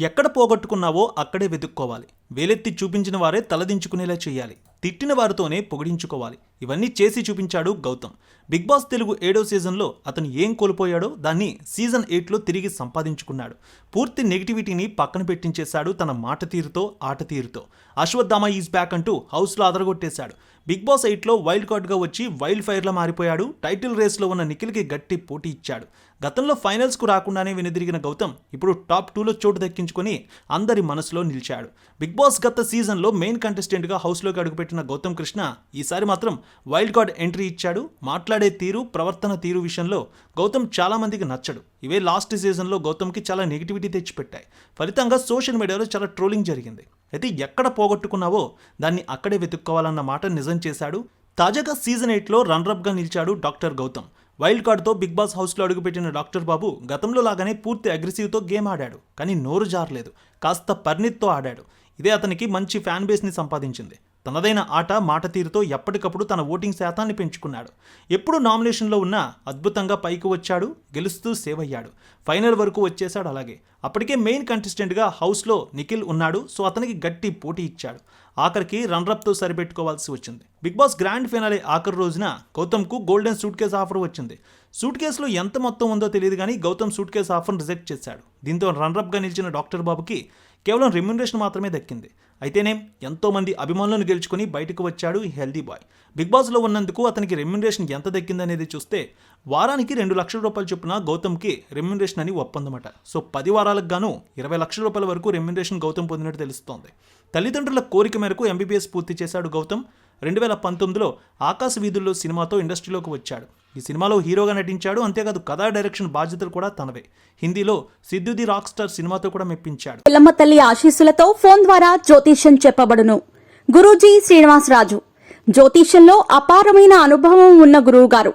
ఎక్కడ పోగొట్టుకున్నావో అక్కడే వెతుక్కోవాలి. వేలెత్తి చూపించిన వారే తలదించుకునేలా చేయాలి. తిట్టిన వారితోనే పొగిడించుకోవాలి. ఇవన్నీ చేసి చూపించాడు గౌతమ్. బిగ్ బాస్ తెలుగు ఏడో సీజన్లో అతను ఏం కోల్పోయాడో దాన్ని సీజన్ ఎయిట్లో తిరిగి సంపాదించుకున్నాడు. పూర్తి నెగిటివిటీని పక్కన పెట్టించేశాడు తన మాట తీరుతో ఆట తీరుతో. అశ్వత్థామ ఈజ్ బ్యాక్ అంటూ హౌస్లో అదరగొట్టేశాడు. బిగ్ బాస్ ఎయిట్లో వైల్డ్ కార్డ్గా వచ్చి వైల్డ్ ఫైర్లా మారిపోయాడు. టైటిల్ రేస్లో ఉన్న నిఖిల్కి గట్టి పోటీ ఇచ్చాడు. గతంలో ఫైనల్స్కు రాకుండానే వెనుదిరిగిన గౌతమ్ ఇప్పుడు టాప్ టూలో చోటు దక్కించుకొని అందరి మనసులో నిలిచాడు. బిగ్ బాస్ గత సీజన్లో మెయిన్ కంటెస్టెంట్గా హౌస్లోకి అడుగుపెట్టిన గౌతమ్ కృష్ణ ఈసారి మాత్రం వైల్డ్ కార్డ్ ఎంట్రీ ఇచ్చాడు. మాట్లాడే తీరు ప్రవర్తన తీరు విషయంలో గౌతమ్ చాలామందికి నచ్చడు. ఇవే లాస్ట్ సీజన్లో గౌతమ్కి చాలా నెగిటివిటీ తెచ్చిపెట్టాయి. ఫలితంగా సోషల్ మీడియాలో చాలా ట్రోలింగ్ జరిగింది. అయితే ఎక్కడ పోగొట్టుకున్నావో దాన్ని అక్కడే వెతుక్కోవాలన్న మాట నిజం చేశాడు. తాజాగా సీజన్ ఎయిట్లో రన్రప్గా నిలిచాడు డాక్టర్ గౌతమ్. వైల్డ్ కార్డ్తో బిగ్ బాస్ హౌస్లో అడుగుపెట్టిన డాక్టర్ బాబు గతంలో లాగానే పూర్తి అగ్రెసివ్తో గేమ్ ఆడాడు. కానీ నోరు జారలేదు. కాస్త పర్నిత్తో ఆడాడు. ఇదే అతనికి మంచి ఫ్యాన్ బేస్ని సంపాదించింది. తనదైన ఆట మాట తీరుతో ఎప్పటికప్పుడు తన ఓటింగ్ శాతాన్ని పెంచుకున్నాడు. ఎప్పుడు నామినేషన్లో ఉన్నా అద్భుతంగా పైకి వచ్చాడు గెలుస్తూ సేవ్ అయ్యాడు ఫైనల్ వరకు వచ్చేశాడు అలాగే. అప్పటికే మెయిన్ కంటెస్టెంట్గా హౌస్లో నిఖిల్ ఉన్నాడు సో అతనికి గట్టి పోటీ ఇచ్చాడు. ఆఖరికి రన్రప్తో సరిపెట్టుకోవాల్సి వచ్చింది. బిగ్ బాస్ గ్రాండ్ ఫినాలే ఆఖరి రోజున గౌతమ్కు గోల్డెన్ సూట్ కేస్ ఆఫర్ వచ్చింది. సూట్ కేసులో ఎంత మొత్తం ఉందో తెలియదు కానీ గౌతమ్ సూట్ కేసు ఆఫర్ను రిజెక్ట్ చేశాడు. దీంతో రన్రప్గా నిలిచిన డాక్టర్ బాబుకి కేవలం రెమ్యునరేషన్ మాత్రమే దక్కింది. అయితేనే ఎంతోమంది అభిమానులను గెలుచుకొని బయటకు వచ్చాడు ఈ హెల్దీ బాయ్ బిగ్ బాస్లో ఉన్నందుకు అతనికి రెమ్యునరేషన్ ఎంత దక్కిందనేది చూస్తే వారానికి రెండు లక్షల రూపాయలు చొప్పున గౌతమ్కి రెమ్యునరేషన్ అని ఒప్పందమట. సో పది వారాలకు గాను ఇరవై లక్షల రూపాయల వరకు రెమ్యునరేషన్ గౌతమ్ పొందినట్టు తెలుస్తోంది. తల్లిదండ్రుల కోరిక మేరకు ఎంబీబీఎస్ పూర్తి చేశాడు గౌతమ్. రెండు వేల పంతొమ్మిదిలో ఆకాశ వీధుల్లో సినిమాతో ఇండస్ట్రీలోకి వచ్చాడు. ఈ సినిమాలో హీరోగా నటించాడు. అంతేకాదు కథా డైరెక్షన్ బాధ్యతలు కూడా తనవే. హిందీలో సిద్ధుది రాక్ స్టార్ సినిమాతో కూడా మెప్పించాడు. పిల్లమ్మ తల్లి ఆశీస్సులతో ఫోన్ ద్వారా జ్యోతిష్యం చెప్పబడును. గురూజీ శ్రీనివాసరాజు. జ్యోతిష్యంలో అపారమైన అనుభవం ఉన్న గురువు గారు